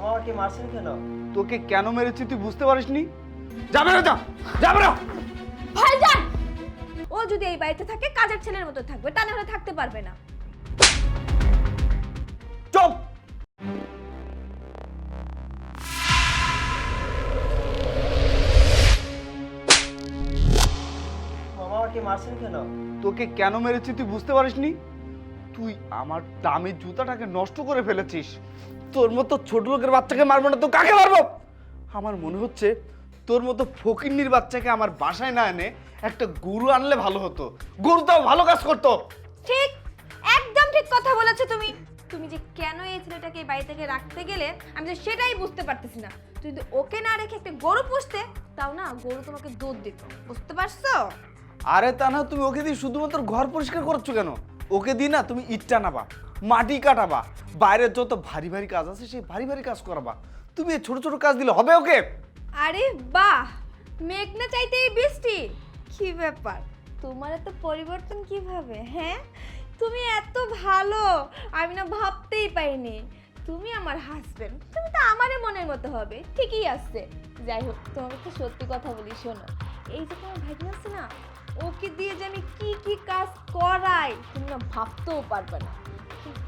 মামা আমাকে মারছেন কেন? তোকে কেন মেরেছি তুই বুঝতে পারিসনি? যাবে না যা যাবে না ভাইজান ও যদি এই বাড়িতে থাকে কাজের ছেলের মতো থাকবে তা না হলে থাকতে পারবে না। চুপ মামা আমাকে মারছেন কেন? তোকে কেন মেরেছি তুই বুঝতে পারিসনি? তুই আমার দামি জুতাটাকে নষ্ট করে ফেলেছিস। তোর মতো ছোট লোকের বাচ্চাকে মারবো না তো কাকে মারবো? আমার মনে হচ্ছে তোর মতো ফকিন্নির বাচ্চাকে আমার বাসায় না এনে একটা গরু আনলে ভালো হতো। গরু তাও ভালো কাজ করতো। ঠিক একদম ঠিক কথা বলেছ তুমি। তুমি যে কেন এই ছেলেটাকে এই বাড়ি থেকে রাখতে গেলে আমি তো সেটাই বুঝতে পারতেছি না। তুই যদি ওকে না রেখে একটা গরু পুষতে তাও না গরু তোমাকে দুধ দিত। বুঝতে পারছ? আরে তা না তুমি ওকে দিয়ে শুধুমাত্র ঘর পরিষ্কার করছ কেন? ওকে দিয়ে না তুমি ইট টানাবা, মাটি কাটাবা বাইরের যত ভারী ভারী কাজ আছে সেই ভারী ভারী কাজ করাবা। তুমি ছোট ছোট কাজ দিলে হবে ওকে? আরে বাহ মেঘ না চাইতেই বৃষ্টি, কি ব্যাপার? তোমার এত পরিবর্তন কীভাবে হ্যাঁ? তুমি এত ভালো, আমি না ভাবতেই পাইনি তুমি আমার হাজবেন্ড তুমি তো আমারই মনের মতো হবে, ঠিকই আছে। যাই হোক, তোমাকে সত্যি কথা বলি, শোনো। এই যে তোমার ভাই আছে না ওকে দিয়ে যে আমি কি কি কাজ করাই, তুমি না ভাবতেও পারবে না।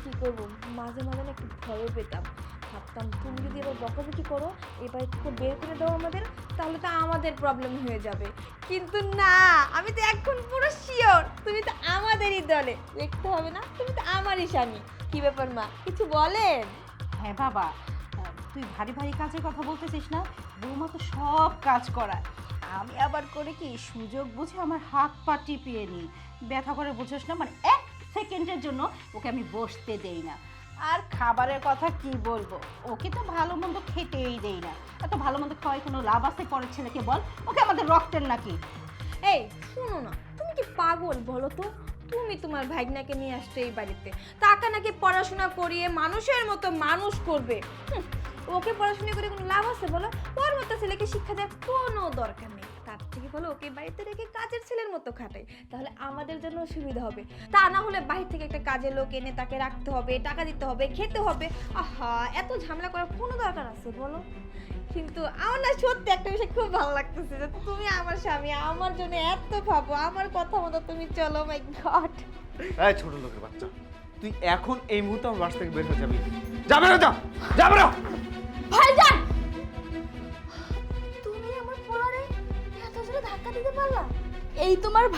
কি করব। মাঝে মাঝে না একটু ভয়ও পেতাম। ভাবতাম, তুমি যদি এবার বকাবকি করো, এবার থেকে বের করে দাও আমাদের, তাহলে তো আমাদের প্রবলেম হয়ে যাবে। কিন্তু না, আমি তো এখন পুরো শিওর তুমি তো আমাদেরই দলে। দেখতে হবে না, তুমি তো আমারই স্বামী। কি ব্যাপার মা, কিছু বলেন? হ্যাঁ বাবা তুই ভারী ভারী কাজের কথা বলতেছিস না? বৌমা তো সব কাজ করায়। আমি আবার করে কি সুযোগ বুঝে আমার হাত পা টিপিয়ে নিই। ব্যথা করে বুঝোস না মানে এক সেকেন্ডের জন্য ওকে আমি বসতে দেই না। আর খাবারের কথা কি বলব? ওকে তো ভালো মন্দ খেতেই দেই না। এত ভালো মন্দ খাওয়াই কোনো লাভ আছে পরের ছেলেকে বল? ওকে আমাদের রক্তের নাকি? এই, শোনো না, তুমি কি পাগল বলো তো? তুমি তোমার ভাগনাকে নিয়ে আসছো এই বাড়িতে। তাকে নাকি পড়াশোনা করিয়ে মানুষের মতো মানুষ করবে। ওকে পড়াশোনা করে কোনো লাভ আছে বলো? ওর মতো ছেলেকে শিক্ষা দেওয়ার কোনো দরকার নেই। তার থেকে বলো ওকে বাড়িতে রেখে কাজের ছেলের মতো খাটাই তাহলে আমাদের জন্য সুবিধা হবে। তা না হলে বাইরে থেকে একটা কাজের লোক এনে তাকে রাখতে হবে, টাকা দিতে হবে, খেতে হবে। আহা, এত ঝামেলা করার কোনো দরকার আছে বলো? কিন্তু আমার না সত্যি একটা বিষয় খুব ভালো লাগতেছে যে তুমি আমার স্বামী, আমার জন্য এত ভাবো, আমার কথা মতো তুমি চলো মাই গড এই ছোট লোকের বাচ্চা, তুই এখন এই মুহূর্তে আমার বাসা থেকে বের হয়ে যাবি। যাবে না যা যাবে না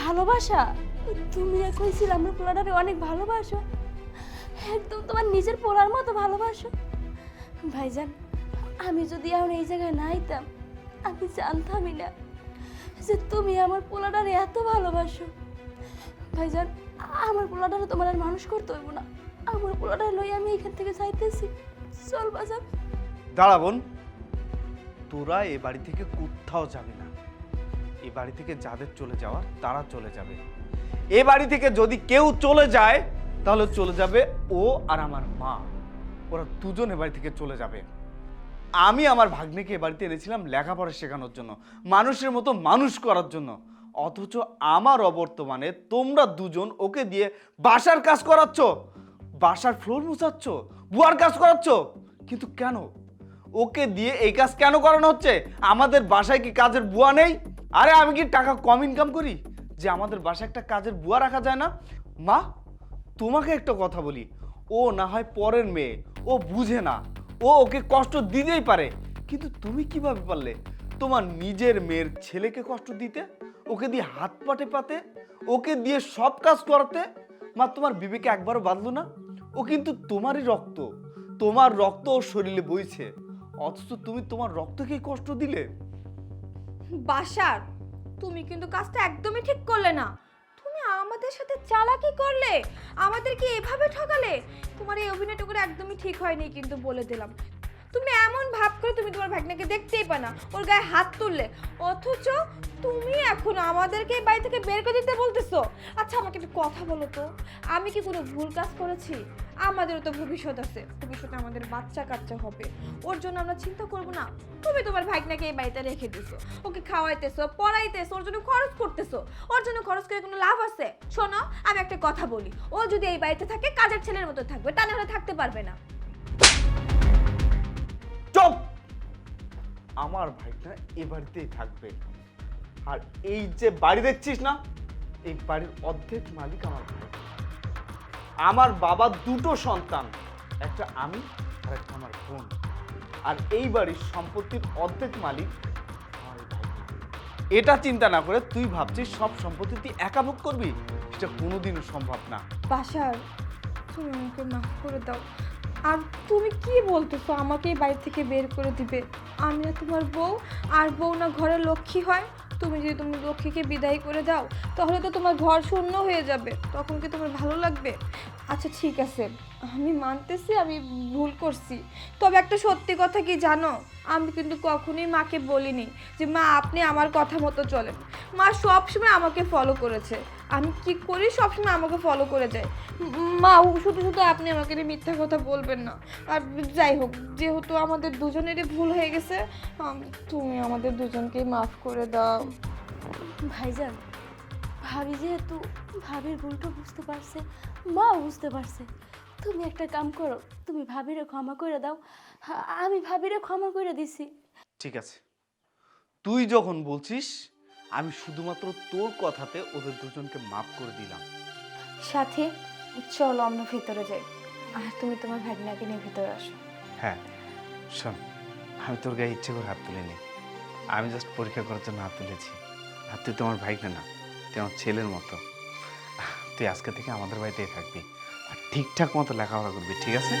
ভালোবাসা? তুমি কইছিল আমার পোলারে অনেক ভালোবাসো। একদম তোমার নিজের পোলার মতো ভালোবাসো। ভাইজান, আমি যদি এখন এই জায়গায় না আইতাম, আমি জানতামই না যে তুমি আমার পোলাটারে এত ভালোবাসো। ভাইজান, আমার পোলাটারে তোমার আর মানুষ করতে হইব না। আমার পোলাটারে লই আমি এখান থেকে যাইতেছি। চল বাজার দাঁড়া বোন, তোরা এ বাড়ি থেকে কোথাও যাবে না। এ বাড়ি থেকে যাদের চলে যাওয়ার তারা চলে যাবে। এ বাড়ি থেকে যদি কেউ চলে যায়, তাহলে চলে যাবে ও আর আমার মা। ওরা দুজন এ বাড়ি থেকে চলে যাবে। আমি আমার ভাগ্নেকে এ বাড়িতে এনেছিলাম লেখাপড়া শেখানোর জন্য, মানুষের মতো মানুষ করার জন্য। অথচ আমার অবর্তমানে তোমরা দুজন ওকে দিয়ে বাসার কাজ করাচ্ছ, বাসার ফ্লোর মুছাচ্ছ, বুয়ার কাজ করাচ্ছ। কিন্তু কেন? ওকে দিয়ে এই কাজ কেন করানো হচ্ছে? আমাদের বাসায় কি কাজের বুয়া নেই? আরে আমি কি টাকা কম ইনকাম করি? যে আমাদের বাসায় একটা কাজের বুয়া রাখা যায় না? মা, তোমাকে একটা কথা বলি। ও না হয় পরের মেয়ে, ও বুঝে না। ও ওকে কষ্ট দিতেই পারে। কিন্তু তুমি কীভাবে পারলে? তোমার নিজের মেয়ের ছেলেকে কষ্ট দিতে? ওকে দিয়ে হাত পাটে পাতে? ওকে দিয়ে সব কাজ করাতে? মা, তোমার বিবেকে একবারও বাঁধলো না? ও কিন্তু তোমারই রক্ত। তোমার রক্ত ওর শরীরে বইছে। অথচ তুমি তোমার রক্তকেই কষ্ট দিলে? বাসার তুমি কিন্তু কাজটা একদমই ঠিক করলে না। তুমি আমাদের সাথে চালাকি করলে, আমাদেরকে এভাবে ঠকালে, তোমার এই অভিনয়টা করে একদমই ঠিক হয়নি কিন্তু বলে দিলাম। তুমি এমন ভাব করে তুমি তোমার ভাগ্নাকে দেখতেই পা না, ওর গায়ে হাত তুললে। অথচ তুমি এখন আমাদেরকে বাড়ি থেকে বের করে দিতে বলতেছো। আচ্ছা আমাকে একটু কথা বলো তো। আমি কি কোনো ভুল কাজ করেছি? আমাদেরও তো ভবিষ্যৎ আছে। ভবিষ্যতে আমাদের বাচ্চা কাচ্চা হবে। ওর জন্য আমরা চিন্তা করব না। তুমি তোমার ভাগনাকে এই বাড়িতে রেখে দিছো। ওকে খাওয়াইতেছো, পড়াইতেছো, ওর জন্য খরচ করতেছো। ওর জন্য খরচ করে কোনো লাভ আছে? শোনো, আমি একটা কথা বলি। ও যদি এই বাড়িতে থাকে, কাজের ছেলের মতো থাকবে। তা না হলে থাকতে পারবে না। আমার ভাইটা এ বাড়িতেই থাকবে। আর এই যে বাড়ি দেখছিস না, এই বাড়ির অর্ধেক মালিক আমার ভাই আমার বাবা দুটো সন্তান, একটা আমি আর একটা আমার বোন। আর এই বাড়ির সম্পত্তির অর্ধেক মালিক এটা চিন্তা না করে তুই ভাবছিস সব সম্পত্তি তুই একা ভোগ করবি? এটা কোনোদিনও সম্ভব না। বাসার, তুমি আমাকে মাফ করে দাও। আর তুমি কি বলতেছো, আমাকে এই বাড়ি থেকে বের করে দিবে? আমি তোমার বউ, আর বউ না ঘরের লক্ষ্মী হয়? তুমি যদি তুমি লক্ষ্মীকে বিদায় করে দাও, তাহলে তো তোমার ঘর শূন্য হয়ে যাবে। তখন কি তোমার ভালো লাগবে? আচ্ছা ঠিক আছে। আমি মানতেছি, আমি ভুল করছি। তবে একটা সত্যি কথা কি জানো? আমি কিন্তু কখনোই মাকে বলিনি যে, মা, আপনি আমার কথা মতো চলেন। মা সবসময় আমাকে ফলো করেছে। আমি কি করি? সবসময় আমাকে ফলো করে যায়। মা শুধু শুধু আপনি আমাকে নিয়ে মিথ্যা কথা বলবেন না। আর যাই হোক, যেহেতু আমাদের দুজনেরই ভুল হয়ে গেছে তুমি আমাদের দুজনকে মাফ করে দাও। ভাইজান, ভাবি যেহেতু ভাবির ভুলটা বুঝতে পারছে, মা বুঝতে পারছে। তুমি একটা কাম করো তুমি ভাবিরে ক্ষমা করে দাও। হা- আমি ভাবিরে ক্ষমা করে দিছি। ঠিক আছে। তুই যখন বলছিস আমি শুধুমাত্র তোর কথাতে ওদের দুজনকে মাফ করে দিলাম। সাথে চলো আমরা ভিতরে যাই। আর তুমি তোমার ভাগনাকে নিয়ে ভিতরে আসো। হ্যাঁ শোন আমি তোর গায়ে ইচ্ছে করে হাত তুলিনি। আমি জাস্ট পরীক্ষা করার জন্য হাত তুলেছি। আর তুই তোমার ভাইকে না তুই আমার ছেলের মতো। তুই আজকে থেকে আমাদের বাড়িতেই থাকবি। আর ঠিকঠাক মতো লেখাপড়া করবি ঠিক আছে?